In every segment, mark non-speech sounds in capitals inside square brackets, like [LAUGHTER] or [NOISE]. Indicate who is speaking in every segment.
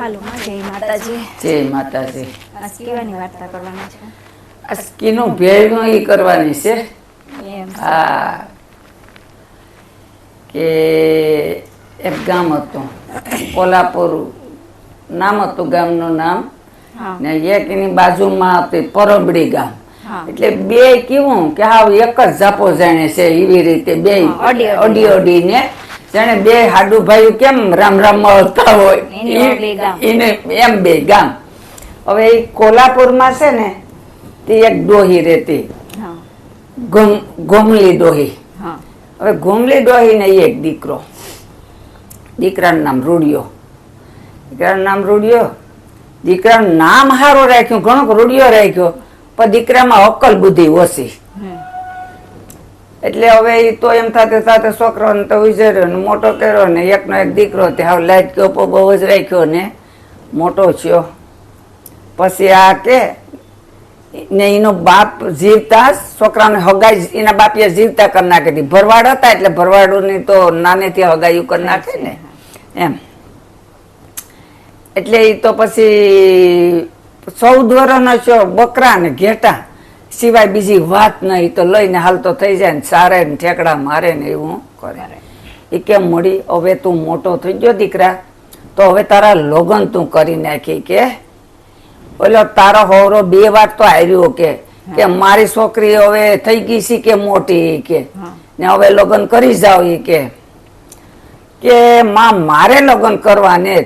Speaker 1: હાલો માં જય માતાજી.
Speaker 2: જય માતાજી.
Speaker 1: આ વાર્તા કરવાની છે.
Speaker 2: આ ભેળનું ઈ કરવાની છે. હા. કે એક ગામ હતું. કોલ્હાપુર નામ હતું ગામનું નામ. ને એક એની બાજુમાં હતી પરબડી ગામ. એટલે બે કેવું કે હાવ એક જ ઝાપો જાણે છે એવી રીતે બે
Speaker 1: અડી અડી.
Speaker 2: અડી જાણે બે હાડુ ભાઈ કેમ રામ રામ મળતા હોય?
Speaker 1: એની
Speaker 2: એમ બે ગામ. હવે એ કોલ્હાપુરમાં છે ને તે એક ડોહી રહેતી. ઘોમલી ગોમલી ડોહી. હવે ગોમલી ડોહી ને એક દીકરો. દીકરાનું નામ રૂડિયો. દીકરાનું નામ રૂડિયો. દીકરાનું નામ સારું રાખ્યું ઘણો રૂડિયો રાખ્યો પણ દીકરામાં અક્કલ બુદ્ધિ ઓછી. એટલે હવે એ તો એમ સાથે સાથે છોકરાને તો ઉજર્યો ને, મોટો કર્યો ને, એકનો એક દીકરો તે હવે લાઈટ કપો બહુ જ રાખ્યો ને, મોટો થયો. પછી આ કે ને એનો બાપ જીવતા છોકરાને હગાઈ એના બાપીએ જીવતા કરી નાખી હતી. ભરવાડ હતા એટલે ભરવાડોની તો નાનેથી હગાયું કરી નાખે ને, એમ. એટલે એ તો પછી ચૌદ વર્ષનો છો બકરા ને ઘેટા. સિવાય બીજી વાત નહીં તો લઈને હાલતો થઈ જાય ને સારે ને ઠેકડા મારે ને એવું કરે. એ કેમ મળી? હવે તું મોટો થઈ ગયો દીકરા તો હવે તારા લગ્ન તું કરી નાખી કે? ઓલો તારો હોરો બે વાર તો આવ્યો કે કે મારી છોકરી હવે થઈ ગઈ છે કે મોટી કે? ને હવે લગ્ન કરી જાવ એ કે? કે માં મારે લગ્ન કરવાને.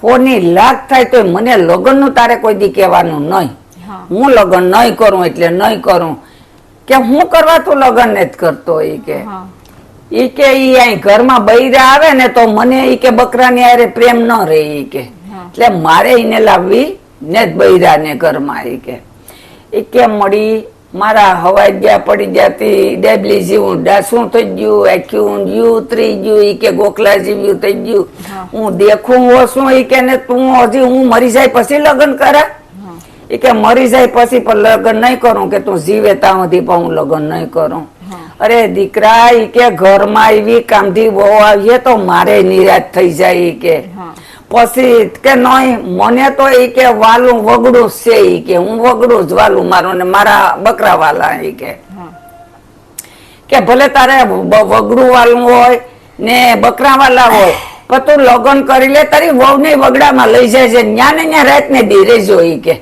Speaker 2: કોની લાગ થાય તો મને લગ્નનું તારે કોઈ દી કહેવાનું નહીં.
Speaker 1: હા.
Speaker 2: લગ્ન નહીં કરું એટલે નહીં કરું. કે હું કરવા તું લગ્ન ને જ કરતો ઈ કે. ઈ કે ઈ અહીં ઘરમાં બૈરા આવે ને તો મને ઈ કે બકરાની આરે પ્રેમ ન રહે ઈ કે. એટલે મારે એને લાવવી ને જ બૈરા ને ઘરમાં ઈ કે. ઈ કે મળી મારા હવાઈ ગયા પડી જતી ડેબલી જેવું ડા શું થઈ ગયું આખ્યું ગયું ઉતરી ગયું ઈ કે ગોખલા જેવું થઈ ગયું.
Speaker 1: હું.
Speaker 2: દેખું હો શું ઈ કે ને તું હજી હું મરી જાય પછી લગ્ન કરા? એ કે મરી જાય પછી પણ લગ્ન નહીં કરું કે તું જીવે ત્યાં સુધી પણ હું લગ્ન નહીં કરું. અરે દીકરા ઈ કે ઘરમાં એવી કામથી બહુ આવીએ તો મારે નિરાશ થઈ જાય ઈ કે. પછી કે નહીં મને તો ઈ કે વાલું વગડું છે ઈ કે. હું વગડું જ વાલું મારું ને મારા બકરા વાલા ઈ કે. કે ભલે તારે વગડું વાલું હોય ને બકરા વાલા હોય પણ તું લગ્ન કરી લે તારી વહુ ને વગડામાં લઈ જાય છે. ન્યા ને ન્યા રાત ને દી રેજો ઈ કે.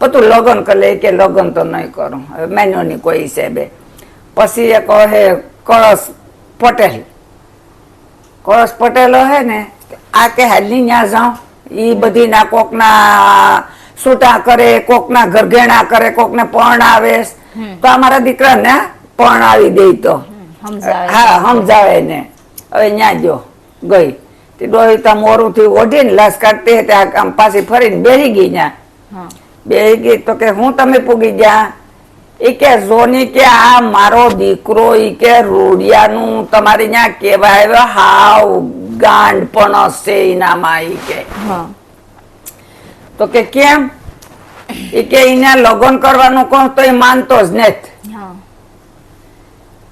Speaker 2: પણ તું લગ્ન કરી લે કે લગ્ન તો નહીં કરું. હવે મેન્યો ની કોઈ હિસાબે. પછી એક કહે કળશ પટેલ. કળશ પટેલ હે ને આ કે હાલની ન્યા જાઉં. ઈ બધી ના કોકના સૂટા કરે કોકના ઘરઘેણા કરે કોકને પરણાવે તો અમારા દીકરાને પરણાવી દે તો. હા સમજાવે ને હવે ન્યા જો ગઈ. તે ડોહી તા મોરું થી ઓઢીને લાશ કાઢતી હતી આમ પાછી ફરીને બેસી ગઈ ન્યા.
Speaker 1: હા.
Speaker 2: બે ગઈ તો કે હું તમે પૂગી ગયા? એ કે ઝોની કે આ મારો દીકરો ઈ કે રૂડિયાનું તમારી ત્યાં આવ્યો હાવ ગાંડ પણ હશે એનામાં ઈ કે. તો કે કેમ? એ કે એને લગ્ન કરવાનું કોણ તો એ માનતો જ
Speaker 1: ને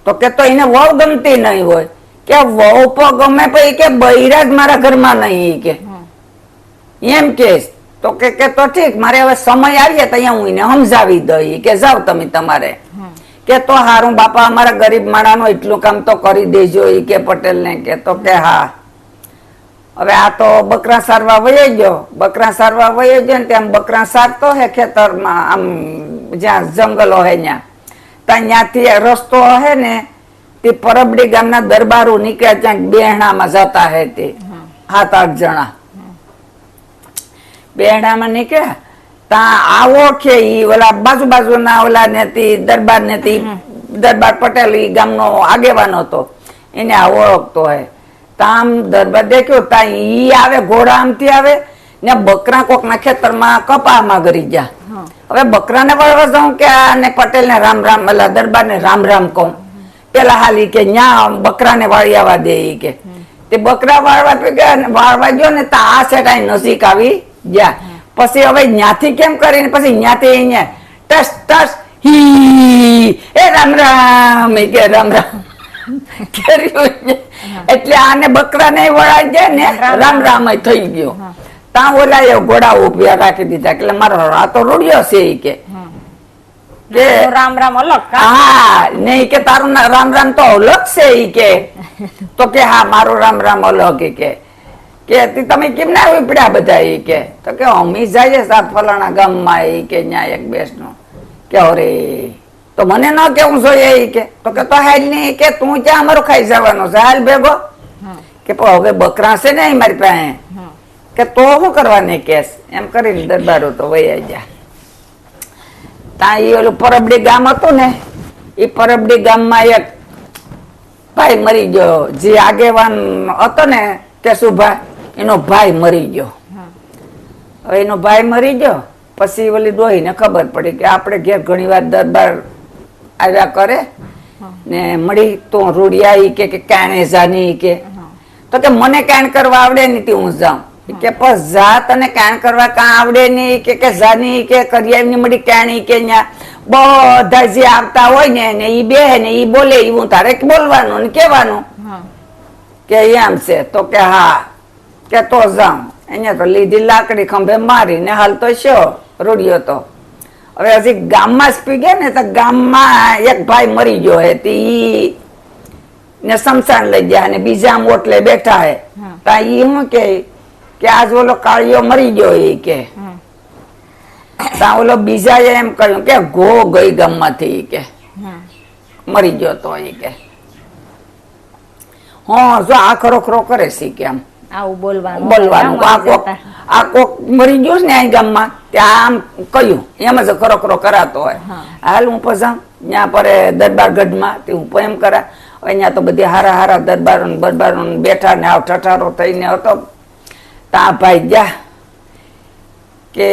Speaker 2: તો કે તો એને વહુ ગમતી નહીં હોય. કે વહુ પણ ગમે પણ એ કે બૈરા જ મારા ઘરમાં નહીં એ કે. એમ કે તો કે કે તો ઠીક મારે હવે સમય આવીએ તો અહીંયા હું એને સમજાવી દઈ કે જાઓ તમે તમારે. કે તો હારું બાપા અમારા ગરીબ માણાનો એટલું કામ તો કરી દેજો એ કે પટેલ ને કે તો કે હા. હવે આ તો બકરા સારવા વયો ગયો. બકરા સારવા વયો ગયો ને ત્યાં બકરા સારતો હે ખેતરમાં આમ જ્યાં જંગલો હે ત્યાં. ત્યાં ત્યાંથી રસ્તો હે ને તે પરબડી ગામના દરબારો નીકળ્યા ત્યાં બેહણામાં જતા હે તે. સાત આઠ જણા. બેહણામાં નીકળ્યા. ત્યાં આવો કે ઈ ઓલા બાજુ બાજુના ઓલા ને દરબાર ને દરબાર પટેલ ઈ ગામનો આગેવાન હતો. એને આ ઓળખતો હે તામ દરબાર દેખ્યો તા ઈ આવે ઘોડા આમથી આવે ને બકરા કોકના ખેતરમાં કપામાં ગરી ગયા. હવે બકરાને વળવા જાઉં કે આને પટેલ ને રામ રામ ઓલા દરબાર ને રામ રામ કહું. પેલા હાલી કે ન્યા બકરાને વાળી આવવા દે ઈ કે. તે બકરા વાળવા ગયા વાળવા ગયો ને તા આ સેટાઈ નજીક આવી. ગયા પછી હવે ન્યાથી કેમ કરીને? પછી ન્યાથી અહીંયા ટસ ટસ હી એ રામ રામ કે રામ રામ. એટલે આને બકરાને વળાઈ જાય ને રામ રામ. થઈ ગયો. ત્યાં ઓલા એ ઘોડા ઉભ્યા રાખી દીધા. એટલે મારો આ તો રૂડિયો છે ઈ કે.
Speaker 1: રામ રામ અલગ
Speaker 2: હા નહીં કે તારું રામ રામ તો અલગ છે કે. [LAUGHS] તો કે હા મારું રામ રામ અલગ કે. કે તમે કેમ ના ઉપડ્યા બધા એ કે? તો કે અમી જાય સાત ફલાણા ગામમાં એ કે ન્યાય એક બેસનો. કે અરે તો મને ન કેવું જોઈએ એ કે? તો કે તો હાલ નહીં કે તું ક્યાં અમારું ખાઈ જવાનો છે? હાલ ભેગો. કે હવે બકરા છે ને મારી પાસે. કે તો શું કરવાની કેસ? એમ કરીને દરબારો તો વહી ગયા. ત્યાં એ ઓલું પરબડી ગામ હતું ને એ પરબડી ગામમાં એક ભાઈ મરી ગયો. જે આગેવાન હતો ને કે કેશુભા એનો ભાઈ મરી ગયો. હવે એનો ભાઈ મરી ગયો પછી ઓલી ડોહીને ખબર પડી કે આપણે ઘેર ઘણી વાર દરબાર આવ્યા કરે ને મળી તો રૂડિયા કે કે કાણે જાની કે. તો કે મને કાણ કરવા આવડે નહીં હું જાઉં. કે પણ જા તને કાણ કરવા કાં આવડે નહીં કે કે જાની કે કરિયાની મળી કાણી કે ન્યા. બધા જે આવતા હોય ને એ ઈ બે ને ઈ બોલે એવું હું તારે બોલવાનું ને કહેવાનું. કે એમ છે. તો કે હા કે તો જામ અહીંયા તો લીધી લાકડી ખંભે મારીને હાલ તો શો રૂડિયો તો. હવે હજી ગામમાં જ પી ગયા ને તો ગામમાં એક ભાઈ મરી ગયો હે તે. ઈ ને સમસાન લઈ ગયા અને બીજા ઓટલે બેઠા હે. તા ઈ શું કે કે આજ ઓલો કાળિયો મરી ગયો ઈ કે. તા ઓલો બીજા એમ કહ્યું કે ઘો ગઈ ગામમાંથી ઈ કે. મરી ગયો તો એ કે. હા જો આ ખરો ખરો કરે છે કે આમ.
Speaker 1: આવું બોલવાનું.
Speaker 2: બોલવાનું. આ કોક આ કોક મરી ગયો છે ને આ ગામમાં ત્યાં આમ કહ્યું. એમ જ ખરો ખરો કરાતો હોય. હાલ હું પસંદ ત્યાં પરે દરબાર ગઢમાં તે હું એમ કરા. અહીંયા તો બધી હારા હારા દરબારો બરબારો બેઠા ને આવ ઠઠારો થઈને હતો. ત્યાં ભાઈ ગયા કે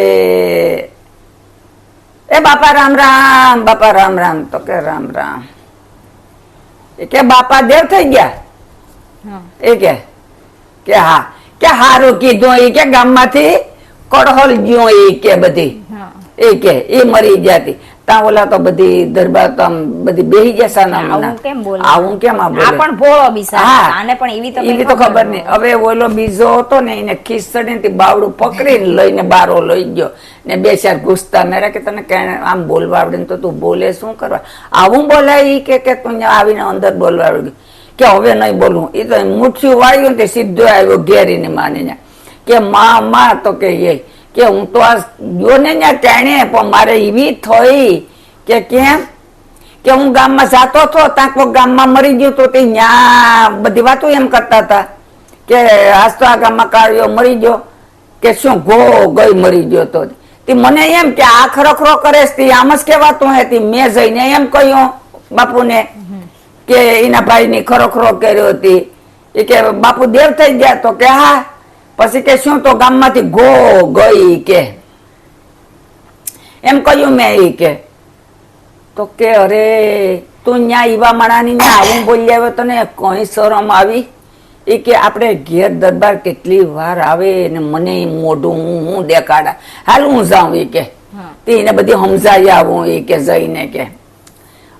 Speaker 2: એ બાપા રામ રામ બાપા રામ રામ. તો કે રામ રામ. એ કે બાપા દેવ થઈ ગયા. એ કે કે હા કે હારું કીધું એ કે ગામમાંથી કડહોલ ગયો એ કે બધી. એ કે એ મરી જાતી ત્યાં ઓલા તો બધી દરબાર તો બધી બેહી સાના
Speaker 1: આવું કેમ બોલે?
Speaker 2: આવું કેમ આ
Speaker 1: આ
Speaker 2: બોલે
Speaker 1: પણ ભોળો બિસારો. આને પણ એવી તો
Speaker 2: એવી તો ખબર નહીં. હવે ઓલો બીજો હતો ને એને ખીસડી થી બાવડું પકડીને લઈને બારો લઈ ગયો. ને બે ચાર ઘૂસતા મેરા કે તને કે આમ બોલવા આવડે તો તું બોલે શું કરવા? આવું બોલાય કે કે તું આવીને અંદર બોલવા આવડે કે હવે નહીં બોલવું એ તો મુઠ્ઠી વાળ્યું તે સીધો આવ્યો ઘેરીને માનીને. કે માં માં તો કે એ, કે હું તો આ ગયો ને ત્યાં પણ મારે એવી થઈ કે કેમ? કે હું ગામમાં જાતો હતો ત્યાં કોઈ ગામમાં મરી ગયું તો તે ન્યા બધી વાતો એમ કરતા હતા. કે આજ તો આ ગામમાં કાળિયો મરી ગયો. કે શું ગો ગઈ મરી ગયો તો. તે મને એમ કે આ ખરો ખરો કરે આમ જ કહેવાતું હે, તે મેં જઈને એમ કહ્યું બાપુને. કે એના ભાઈની ખરો ખરો કર્યો હતી. એ કે બાપુ દેવ થઈ ગયા તો કે હા. પછી કે શું તો ગામમાંથી ગો ગઈ કે. એમ કહ્યું મેં એ કે. તો કે અરે તું ન્યા ઈવા માણાની ને આવું બોલી આવ્યો તને કઈ શરમ આવી? એ કે આપણે ઘેર દરબાર કેટલી વાર આવે ને મને મોઢું હું હું દેખાડા. હાલ હું જાઉં એ કે. એને બધી સમજાવી આવું એ કે જઈને કે.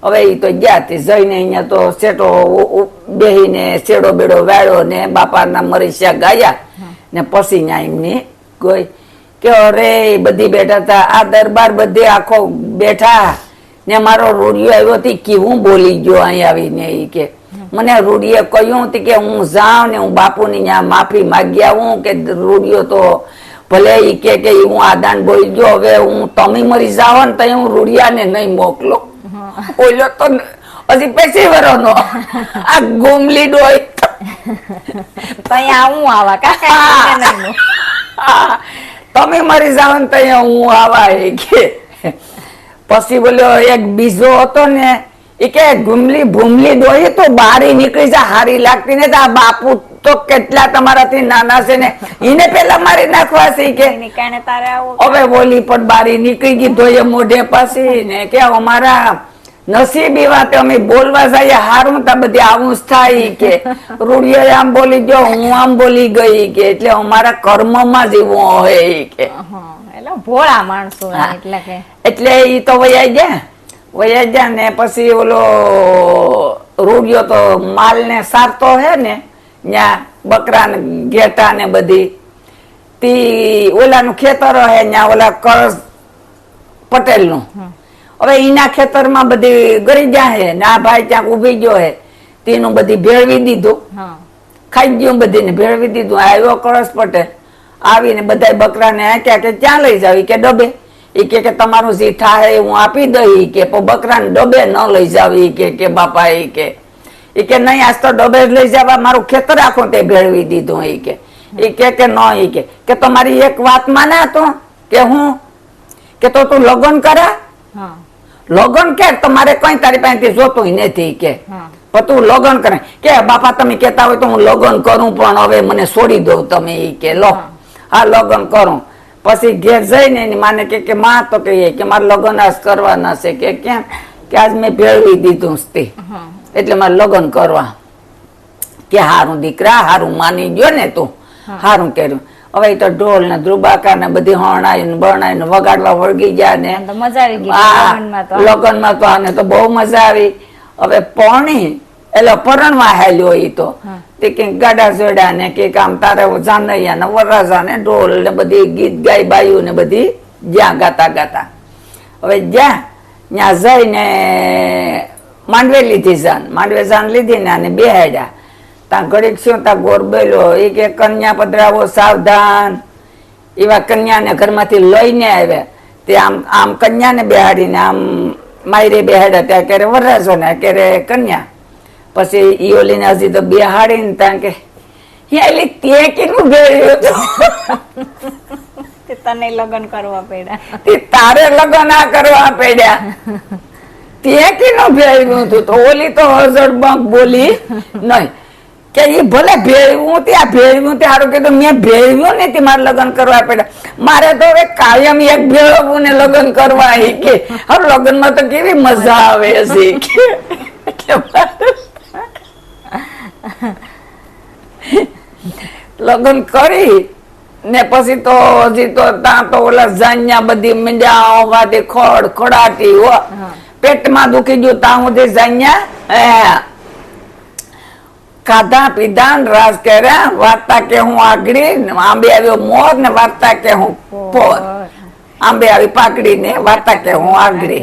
Speaker 2: હવે એ તો ગયા તે જઈને અહીંયા તો શેઠો બેહીને શેડો બેડો વાળ્યો ને બાપાના મરીશા ગાયા ને પછી ન્યા એમની કોઈ કે અરે બધી બેઠા હતા આ દરબાર બધે આખો બેઠા ને મારો રૂડિયો આવ્યો હતી કે હું બોલી ગયો અહીં આવીને એ કે. મને રૂડીએ કહ્યું હતું કે હું જાઉં ને હું બાપુની ત્યાં માફી માગી આવું કે રૂડિયો તો ભલે એ કે હું આદાન બોલી ગયો હવે હું તમે મરી જાઓ ને તો હું રૂડિયાને નહીં મોકલો. ઓલો તો હજી પેસી વરોનો આ ગુમલી ડોય.
Speaker 1: તો અહીંયા આવું કાકા
Speaker 2: હા. હા, તમે મરી જાઓ ને તો અહીંયા હું આવા એ કે. પછી બોલ્યો એક બીજો હતો ને એ કે ગુમલી ભૂમલી ડોહી તો બારી નીકળી જા હારી લાગતી ને તો આ બાપુ તો કેટલા તમારાથી નાના છે ને એને પેલા મારી નાખવા છે કે.
Speaker 1: તારે
Speaker 2: હવે બોલી પણ બારી નીકળી ગઈ ધોઈએ મોઢે પાછી ને કે અમારા નસીબી વાત અમે બોલવા જઈએ હારું તા બધી આવું થાય કે. [LAUGHS] રૂડિયો આમ બોલી ગયો હું આમ બોલી ગઈ કે એટલે અમારા કર્મમાં જ એવું હોય કે.
Speaker 1: એટલે ભોળા માણસો એટલે કે.
Speaker 2: એટલે એ તો વયા ગયા. વયા ગયા ને પછી ઓલો રૂડિયો તો માલ ને સારતો હે ને ન્યા બકરા ને ઘેટા ને બધી. તી ઓલાનું ખેતર હે ત્યાં ઓલા કળશ પટેલનું. હવે એના ખેતરમાં બધી ગરી ગયા હે ને ભાઈ ત્યાં ઊભી ગયો હે તેનું બધી ભેળવી દીધું. ખાઈ ગયું બધીને ભેળવી દીધું. આવ્યો કળશ પટેલ આવીને બધા બકરાને આંક્યા કે ક્યાં લઈ જાવ? કે ડબે. એ કે કે તમારું જે હે હું આપી દઈ કે બકરાને ડબે ન લઈ જાવ. કે કે બાપા એ કે. એ કે નહીં આજ તો ડબે લઈ જવા. મારું ખેતર આખું તે ભેળવી દીધું એ કે. એ કે કે ન એ કે. કે તમારી એક વાત માને તો? કે હું? કે તો તું લગ્ન કરા
Speaker 1: હા.
Speaker 2: લગ્ન કે તમારે કઈ તારી પાસેથી જોતું નથી કે. પણ તું લગ્ન કરે. કે બાપા તમે કેતા હોય તો હું લગ્ન કરું પણ હવે મને છોડી દઉં તમે એ કે. લો. હા. લગ્ન કરું. પછી ઘેર જઈને એની માને કે કે માં તો કહીએ કે મારે લગ્ન આજ કરવાના છે. કે કેમ? કે આજ મેં ભેળવી દીધું તે એટલે મારે લગ્ન કરવા. કે હારું દીકરા હારું માની ગયો ને તું. હારું કર્યું. હવે તો ઢોલ ને ધ્રુબાકા ને બધી હણાય ને બણાય ને વગાડવા વળગી ગયા ને.
Speaker 1: લગન મજા આવી ગઈ લગ્નમાં તો.
Speaker 2: આને તો બહુ મજા આવી. હવે પરણી એટલે પરણવા હેલ્યો એ તો. તે કંઈક ગાડા જોડ્યા ને કે આમ તારે જાનૈયા ને વરરાજા ને ઢોલ ને બધી ગીત ગાય બાયું ને બધી જ્યાં ગાતા ગાતા. હવે જ્યાં ત્યાં જઈને માંડવે લીધી જાન. માંડવે જાન લીધી ને આને બેહાડ્યા. ત્યાં ઘડીક શું ત્યાં ગોરબેલો એ કે કન્યા પધરાવો સાવધાન. એવા કન્યાને ઘરમાંથી લઈને આવ્યા તે આમ આમ કન્યાને બેહાડીને આમ માયરે બેહાડ્યા ત્યાં ક્યારે વરરાજો ને ક્યારે કન્યા. પછી ઈ ઓલીને હજી તો બેહાડીને ત્યાં કે "હે, એલી તે કેટલું ભેળ્યું હતું?" [LAUGHS]
Speaker 1: તે તને લગ્ન કરવા પડ્યા.
Speaker 2: તે તારે લગ્ન આ કરવા પડ્યા. તે કેનું ભેળ્યું હતું? તો ઓલી તો હજડ બંક બોલી નહીં કે એ ભલે ભેળવું ત્યાં ભેળવ્યું તે સારું કીધું મેં ભેળવ્યું ને તે મારે લગ્ન કરવા પડ્યા. મારે તો હવે કાયમ એક ભેળવવું ને લગ્ન કરવા કે હવે લગ્નમાં તો કેવી મજા આવે છે કે લગ્ન કરી ને પછી તો હજી તો ત્યાં તો ઓલા જાન્યા બધી મંડ્યા હોવાથી ખડ ખડાટી હો. પેટમાં દુખી ગયું ત્યાં સુધી જાન્યા હે. ખાધા પીધાન રાસ કર્યા વાર્તા કે હું આગળી આંબે આવ્યો મોર ને વાર્તા કે હું પોર. આંબે આવી પાકડી ને વાર્તા કે હું આગળી.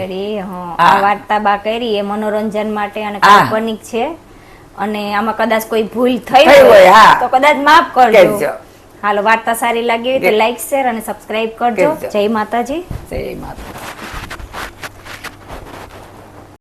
Speaker 1: આ વાર્તા બા કરી એ મનોરંજન માટે અને. કાલ્પનિક છે. અને આમાં કદાચ કોઈ ભૂલ થઈ
Speaker 2: હોય, હા.
Speaker 1: તો કદાચ માફ કરજો. હાલો વાર્તા સારી લાગી હોય તો લાઈક શેર અને સબસ્ક્રાઇબ કરજો.
Speaker 2: કરજો.
Speaker 1: જય માતાજી.
Speaker 2: જય માતા